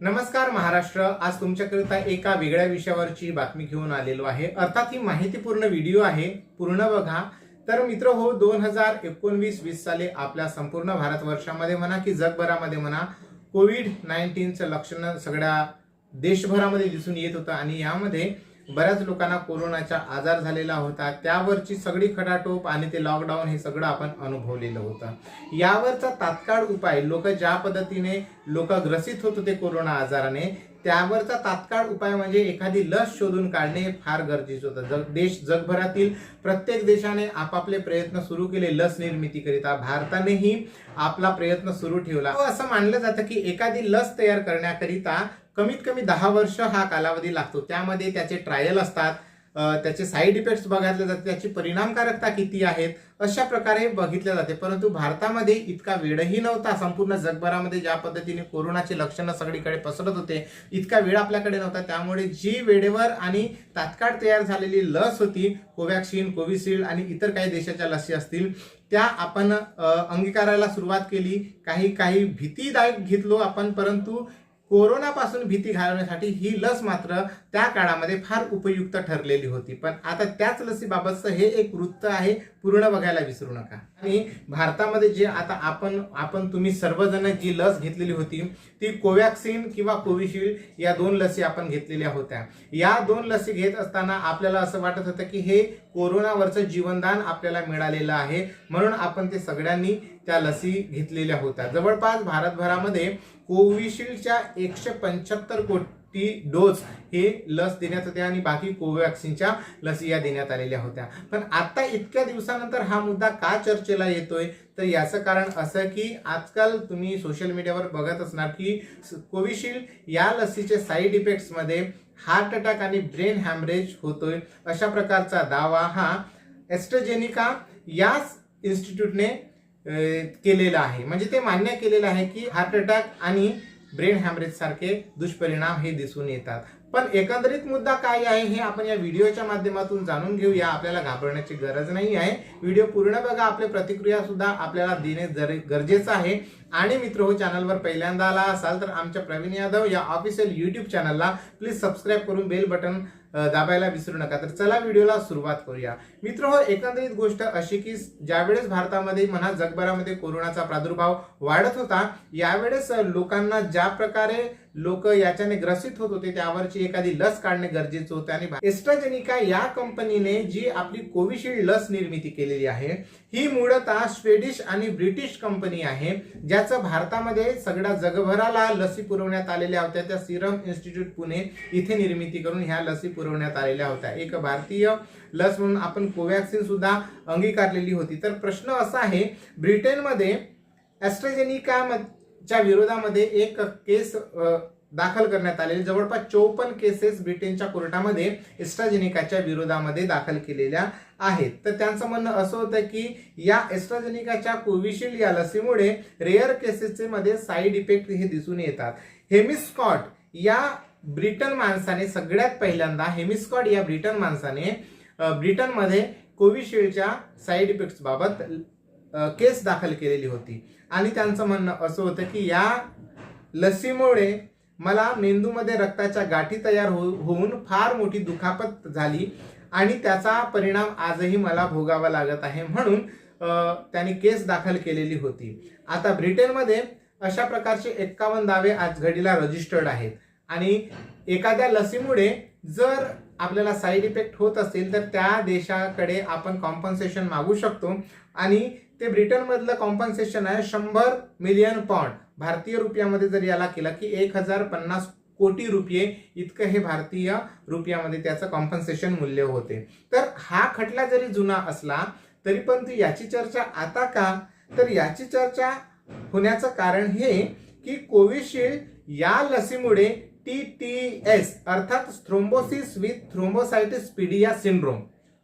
नमस्कार महाराष्ट्र. आज तुमच्याकरिता एका वेगळ्या विषयावरची बातमी घेऊन आलेलो आहे. अर्थात ही माहितीपूर्ण व्हिडिओ आहे. पूर्ण बघा. तर मित्र हो दोन हजार एकोणवीस वीस साली आपल्या संपूर्ण भारतवर्षामध्ये म्हणा की जगभरामध्ये म्हणा कोविड नाईन्टीनचं लक्षण सगळ्या देशभरामध्ये दिसून येत होतं आणि यामध्ये बऱ्याच लोकांना कोरोनाचा आजार झालेला होता. त्यावरची सगळी खटाटोप आणि ते लॉकडाऊन हे सगळं आपण अनुभवलेलं होतं. यावरचा तात्काळ उपाय लोक ज्या पद्धतीने लोक ग्रसित होत होते कोरोना आजाराने त्यावरचा तात्काळ उपाय म्हणजे एखादी लस शोधून काढणे हे फार गरजेचं होतं. जग देश जगभरातील प्रत्येक देशाने आपापले प्रयत्न सुरू केले लस निर्मितीकरिता भारतानेही आपला प्रयत्न सुरू ठेवला. व असं मानलं जातं की एखादी लस तयार करण्याकरिता कमीत कमी दहा वर्ष हा कालावधी लागतो. त्यामध्ये त्याचे ट्रायल असतात त्याचे साईड इफेक्ट्स बघितले जाते त्याची परिणामकारकता किती आहेत अशा प्रकारे बघितले जाते. परंतु भारतामध्ये इतका वेळही नव्हता संपूर्ण जगभरामध्ये ज्या पद्धतीने कोरोनाचे लक्षणं सगळीकडे पसरत होते इतका वेळ आपल्याकडे नव्हता. त्यामुळे जी वेळेवर आणि तात्काळ तयार झालेली लस होती कोवॅक्सिन कोविशिल्ड आणि इतर काही देशाच्या लसी असतील त्या आपण अंगीकारायला सुरुवात केली. काही काही भीतीदायक घेतलो आपण परंतु कोरोनापासून भीती घालवण्यासाठी ही लस मात्र त्या काळामध्ये फार उपयुक्त ठरलेली होती. पण आता त्याच लसीबाबतचं हे एक वृत्त आहे पूर्ण बघायला विसरू नका. आणि भारतामध्ये जे आता आपण आपण तुम्ही सर्वजण जी लस घेतलेली होती ती कोवॅक्सिन किंवा कोविशिल्ड या दोन लसी आपण घेतलेल्या होत्या. या दोन लसी घेत असताना आपल्याला असं वाटत होतं की हे कोरोनावरचं जीवनदान आपल्याला मिळालेलं आहे म्हणून आपण ते सगळ्यांनी त्या लसी घेतलेल्या होत्या. जवळपास भारतभरामध्ये कोविशिल्डच्या एकशे पंच्याहत्तर कोटी डोस हे लस देण्यात होते आणि बाकी कोवॅक्सिनच्या लसी या देण्यात आलेल्या होत्या. पण आता इतक्या दिवसानंतर हा मुद्दा का चर्चेला येतोय? तर याचं कारण असं की आजकाल तुम्ही सोशल मीडियावर बघत असणार की कोविशिल्ड या लसीचे साईड इफेक्ट्समध्ये हार्ट अटॅक आणि ब्रेन हॅमरेज होतोय. अशा प्रकारचा दावा हा एस्ट्रोजेनिका याच इन्स्टिट्यूटने केलेला आहे. म्हणजे ते मान्य केलेलं आहे की हार्ट अटॅक आणि ब्रेन हॅमरेज सारखे दुष्परिणाम हे दिसून येतात. पण एकंदरीत मुद्दा काय आहे हे आपण या व्हिडिओच्या माध्यमातून जाणून घेऊया. आपल्याला घाबरण्याची गरज नाही आहे. व्हिडिओ पूर्ण बघा आपल्या प्रतिक्रिया सुद्धा आपल्याला देणे गरजेचं आहे. आणि मित्र हो चॅनलवर पहिल्यांदा आला असाल तर आमच्या प्रवीण यादव या ऑफिशियल युट्यूब चॅनलला प्लीज सबस्क्राईब करून बेल बटन दाबायला विसरू नका. तर चला व्हिडिओला सुरुवात करूया. मित्र हो एकंदरीत गोष्ट अशी की ज्यावेळेस भारतामध्ये म्हणा जगभरामध्ये कोरोनाचा प्रादुर्भाव वाढत होता यावेळेस लोकांना ज्या प्रकारे लोक याच्याने ग्रसित होत होते त्यावरची एखादी लस काढणे गरजेचं होतं आणि एस्ट्राजेनिका या कंपनीने जी आपली कोविशिल्ड लस निर्मिती केलेली आहे ही मूळतः स्वेडिश आणि ब्रिटिश कंपनी आहे ज्याचं भारतामध्ये सगळ्या जगभराला लसी पुरवण्यात आलेल्या होत्या. त्या सिरम इन्स्टिट्यूट पुणे इथे निर्मिती करून ह्या लसी पुरव पुरवण्यात आलेल्या होत्या. एक भारतीय लस म्हणून आपण कोवॅक्सिन सुद्धा अंगीकारलेली होती. तर प्रश्न असा आहे ब्रिटनमध्ये ॲस्ट्राजेनिकाच्या विरोधामध्ये एक केस दाखल करण्यात आलेली. जवळपास चौपन्न केसेस ब्रिटनच्या कोर्टामध्ये एस्ट्राजेनिकाच्या विरोधामध्ये दाखल केलेल्या आहेत. तर त्यांचं म्हणणं असं होतं की या एस्ट्राजेनिकाच्या कोविशिल्ड या लसीमुळे रेअर केसेसचे मध्ये साईड इफेक्ट हे दिसून येतात. हेमिस्कॉट या ब्रिटन माणसाने सगळ्यात पहिल्यांदा हेमिस्कॉड या ब्रिटन माणसाने ब्रिटनमध्ये कोविशिल्डच्या साईड इफेक्ट्स बाबत केस दाखल केलेली होती. आणि त्यांचं म्हणणं असं होतं की या लसीमुळे मला मेंदूमध्ये रक्ताच्या गाठी तयार हो होऊन फार मोठी दुखापत झाली आणि त्याचा परिणाम आजही मला भोगावा लागत आहे म्हणून त्यांनी केस दाखल केलेली होती. आता ब्रिटनमध्ये अशा प्रकारचे एक्कावन्न दावे आज घडीला रजिस्टर्ड आहेत. आणि एखाद्या लसीमुळे जर आपल्याला साईड इफेक्ट होत असेल तर त्या देशाकडे आपण कॉम्पन्सेशन मागू शकतो. आणि ते ब्रिटनमधलं कॉम्पन्सेशन आहे शंभर मिलियन पॉन्ड भारतीय रुपयामध्ये जर याला केलं की एक हजार पन्नास कोटी रुपये इतकं हे भारतीय रुपयामध्ये त्याचं कॉम्पन्सेशन मूल्य होते. तर हा खटला जरी जुना असला तरी पण ती याची चर्चा आता का? तर याची चर्चा होण्याचं कारण हे की कोविशिल्ड या लसीमुळे टी टी एस अर्थात thrombosis with thrombocytopenia syndrome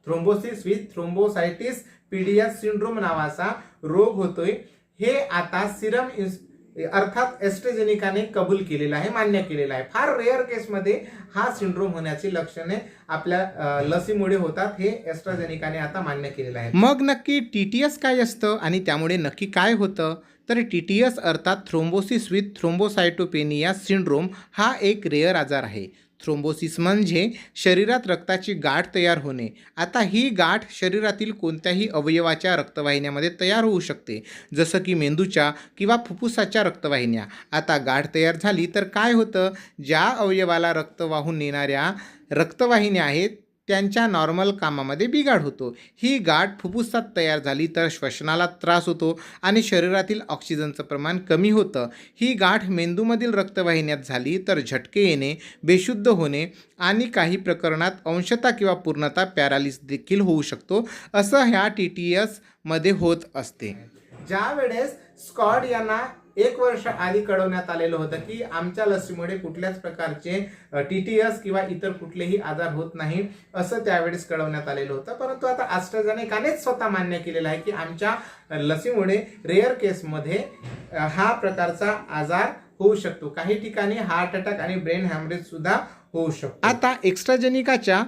thrombosis with thrombocytopenia syndrome नावाचा रोग होतोय. हे आता सिरम अर्थात एस्ट्रेजेनिकाने कबूल केलेला आहे मान्य केलेलं आहे. फार रेअर केसमध्ये हा सिंड्रोम होण्याची लक्षणे आपल्या लसीमुळे होतात. हे एस्ट्राजेनिकाने आता मान्य केलेलं आहे. मग नक्की टी टी एस काय असतं आणि त्यामुळे नक्की काय होतं? तर टी टी एस अर्थात थ्रोम्बोसिस विथ थ्रोम्बोसायटोपेनिया सिंड्रोम हा एक रेअर आजार आहे. थ्रोम्बोसिस म्हणजे शरीरात रक्ताची गाठ तयार होणे. आता ही गाठ शरीरातील कोणत्याही अवयवाच्या रक्तवाहिन्यामध्ये तयार होऊ शकते जसं की मेंदूच्या किंवा फुफ्फुसाच्या रक्तवाहिन्या. आता गाठ तयार झाली तर काय होतं? ज्या अवयवाला रक्त वाहून नेणाऱ्या रक्तवाहिन्या आहेत त्यांच्या नॉर्मल कामामध्ये बिघाड होतो. ही गाठ फुफ्फुसात तयार झाली तर श्वसनाला त्रास होतो आणि शरीरातील ऑक्सिजनचं प्रमाण कमी होतं. ही गाठ मेंदूमधील रक्तवाहिन्यात झाली तर झटके येणे बेशुद्ध होणे आणि काही प्रकरणात अंशता किंवा पूर्णता पॅरालिस देखील होऊ शकतो असं ह्या टी टी एसमध्ये होत असते. ज्या वेळेस स्कॉड यांना एक वर्ष आधी कळवण्यात आलेलं होतं की आमच्या लसीमुळे कुठल्याच प्रकारचे टी टी एस किंवा इतर कुठलेही आजार होत नाही असं त्यावेळेस कळवण्यात आलेलं होतं. परंतु आता ॲस्ट्राझेनेकानेच स्वतः मान्य केलेलं आहे की आमच्या लसीमुळे रेअर केसमध्ये हा प्रकारचा आजार होऊ शकतो. काही ठिकाणी हार्ट अटॅक आणि ब्रेन हॅमरेज सुद्धा होऊ शकतो. आता एक्स्ट्राजेनिकाच्या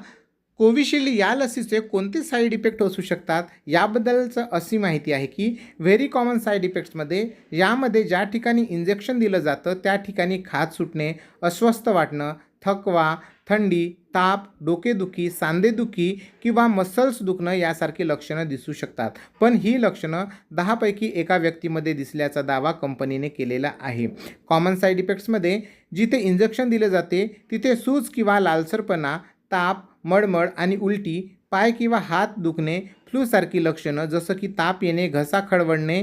कोविशिल्ड या लसीचे कोणते साईड इफेक्ट असू शकतात? याबद्दलचं अशी माहिती आहे की व्हेरी कॉमन साईड इफेक्ट्समध्ये यामध्ये ज्या ठिकाणी इंजेक्शन दिलं जातं त्या ठिकाणी खाज सुटणे अस्वस्थ वाटणं थकवा थंडी ताप डोकेदुखी सांधेदुखी किंवा मसल्स दुखणं यासारखी लक्षणं दिसू शकतात. पण ही लक्षणं दहापैकी एका व्यक्तीमध्ये दिसल्याचा दावा कंपनीने केलेला आहे. कॉमन साईड इफेक्ट्समध्ये जिथे इंजेक्शन दिले जाते तिथे सूज किंवा लालसरपणा ताप मळमळ आणि उलटी पाय किंवा हात दुखणे फ्लूसारखी लक्षणं जसं की ताप येणे घसा खडवडणे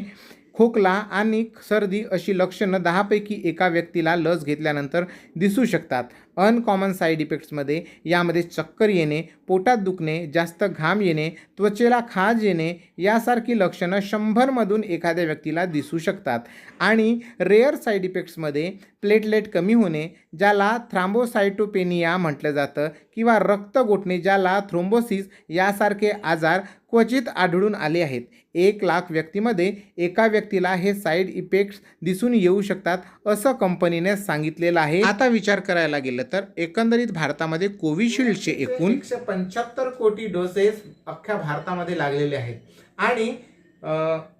खोकला आणि सर्दी अशी लक्षणं दहापैकी एका व्यक्तीला लस घेतल्यानंतर दिसू शकतात. अनकॉमन साईड इफेक्ट्समध्ये यामध्ये चक्कर येणे पोटात दुखणे जास्त घाम येणे त्वचेला खाज येणे यासारखी लक्षणं शंभरमधून एखाद्या व्यक्तीला दिसू शकतात. आणि रेअर साईड इफेक्ट्समध्ये प्लेटलेट कमी होणे ज्याला थ्राम्बोसायटोपेनिया म्हटलं जातं किंवा रक्त गोठणे ज्याला थ्रोम्बोसिस यासारखे आजार क्वचित आढळून आले आहेत. एक लाख व्यक्तीमध्ये एका व्यक्तीला हे साईड इफेक्ट्स दिसून येऊ शकतात असं कंपनीने सांगितलेलं आहे. आता विचार करायला गेलं तर एकंदरीत भारतामध्ये कोविशिल्डचे एकूण एकशे पंच्याहत्तर कोटी डोसेस अख्ख्या भारतामध्ये लागलेले आहेत. आणि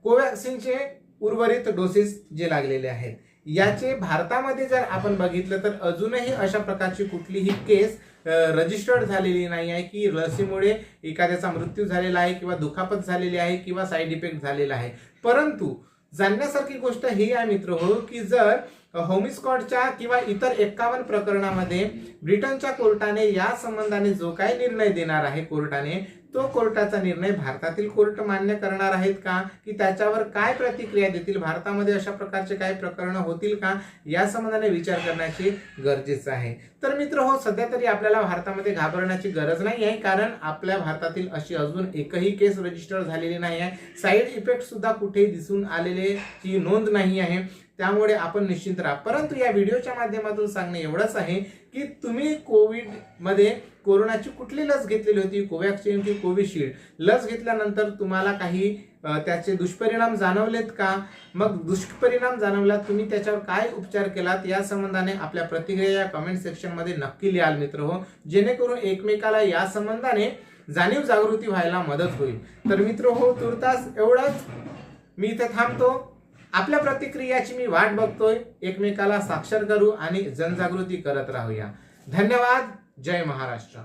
कोवॅक्सिनचे उर्वरित डोसेस जे लागलेले आहेत. याचे भारतामध्ये जर आपण बघितलं तर अजूनही अशा प्रकारची कुठलीही केस रजिस्टर्ड झालेली नाही आहे की लसीमुळे एखाद्याचा मृत्यू झालेला आहे किंवा दुखापत झालेली आहे किंवा साईड इफेक्ट झालेला आहे. परंतु जाणण्यासारखी गोष्ट ही आहे मित्र हो की जर होमिस्कॉटच्या किंवा इतर एक्कावन्न प्रकरणामध्ये ब्रिटनच्या कोर्टाने या संबंधाने जो काही निर्णय देणार आहे कोर्टाने तो कोर्टाचा निर्णय भारतातील कोर्ट मान्य करणार आहेत का? की त्याच्यावर काय प्रतिक्रिया देतील? भारतामध्ये अशा प्रकारचे काही प्रकरणं होतील का? या संबंधाने विचार करण्याची गरजेचं आहे. तर मित्र हो सध्या तरी आपल्याला भारतामध्ये घाबरण्याची गरज नाही आहे कारण आपल्या भारतातील अशी अजून एकही केस रजिस्टर झालेली नाही आहे साईड इफेक्ट सुद्धा कुठेही दिसून आलेले ची नोंद नाही आहे त्यामुळे आपण निश्चिंत राहा. परंतु या व्हिडिओच्या माध्यमातून सांगणे एवढंच आहे की तुम्ही कोविडमध्ये कोरोनाची कुठली लस घेतलेली होती? कोवॅक्सिन की कोविशिल्ड लस घेतल्यानंतर तुम्हाला काही त्याचे दुष्परिणाम जाणवलेत का? मग दुष्परिणाम जाणवला तुम्ही त्याच्यावर काय उपचार केलात? या संबंधाने आपल्या प्रतिक्रिया या कमेंट सेक्शनमध्ये नक्की लिहाल मित्र हो. जेणेकरून एकमेकाला या संबंधाने जाणीव जागृती व्हायला मदत होईल. तर मित्र हो तुर्तास एवढंच. मी इथे थांबतो. आपल्या प्रतिक्रियाची मी वाट बघतोय. एकमेकाला साक्षर करू आणि जनजागृती करत राहूया. धन्यवाद. जय महाराष्ट्र.